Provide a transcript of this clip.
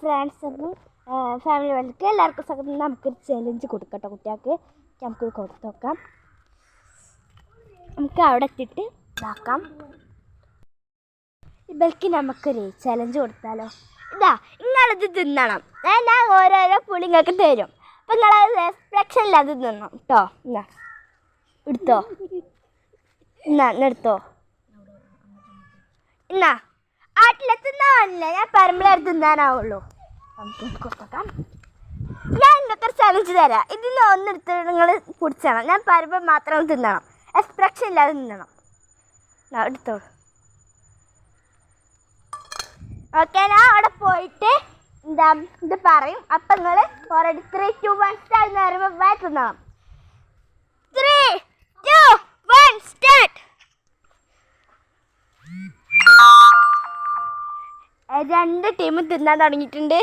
Friends family work എല്ലാവർക്കും സ്വാഗതം നമുക്കൊരു ചലഞ്ച് കൊടുക്കട്ടോ കുട്ടികൾക്ക്. നമുക്ക് കൊടുത്തു നോക്കാം. നമുക്ക് അവിടെ എത്തിയിട്ട് ഇതാക്കാം. ഇവർക്ക് നമുക്കൊരു ചലഞ്ച് കൊടുത്താലോ? ഇതാ നിങ്ങളിത് തിന്നണം. ഞാൻ ഓരോരോ പുളി നിങ്ങൾക്ക് തരും. അപ്പം നിങ്ങളത് റെസ്ട്രിക്ഷൻ ഇല്ലാതെ തിന്നണം കേട്ടോ എന്നാ എടുത്തോ. എന്നാ എന്നാ എടുത്തോ എന്നാ തിന്നാനില്ല ഞാൻ പറമ്പിലെടുത്ത് തിന്നാനാവുള്ളൂ. ഞാൻ ഇന്നത്തെ ചലഞ്ച് തരാം. ഇതിൽ ഒന്നെടുത്ത് നിങ്ങൾ പിടിച്ചണം ഞാൻ പരമ്പ മാത്രം തിന്നണം. എക്സ്പ്രഷൻ ഇല്ലാതെ തിന്നണം. എടുത്തോളൂ ഓക്കെ ഞാൻ അവിടെ പോയിട്ട് എന്താ ഇത് പറയും. അപ്പം നിങ്ങൾ four three two one star എന്ന് പറയുമ്പോൾ തിന്നണം. രണ്ട് ടീമും തിന്നാൻ തുടങ്ങിയിട്ടുണ്ട്.